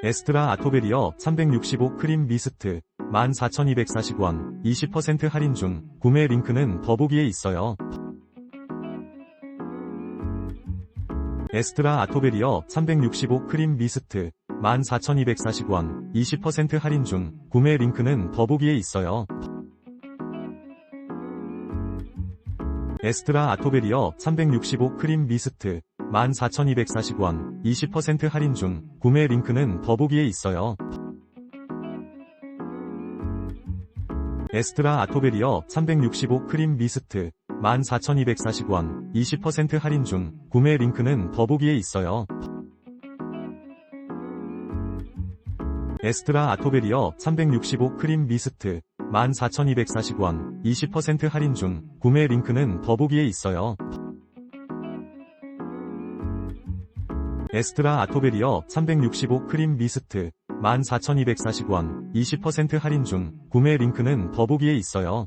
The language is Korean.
에스트라 아토베리어 365 크림 미스트 14,240원 20% 할인 중 구매 링크는 더보기에 있어요. 에스트라 아토베리어 365 크림 미스트 14,240원 20% 할인 중 구매 링크는 더보기에 있어요. 에스트라 아토베리어 365 크림 미스트 14,240원 20% 할인 중 구매 링크는 더보기에 있어요. 에스트라 아토베리어 365 크림 미스트 14,240원 20% 할인 중 구매 링크는 더보기에 있어요. 에스트라 아토베리어 365 크림 미스트 14,240원 20% 할인 중 구매 링크는 더보기에 있어요. 에스트라 아토베리어 365 크림 미스트 14,240원 20% 할인 중 구매 링크는 더보기에 있어요.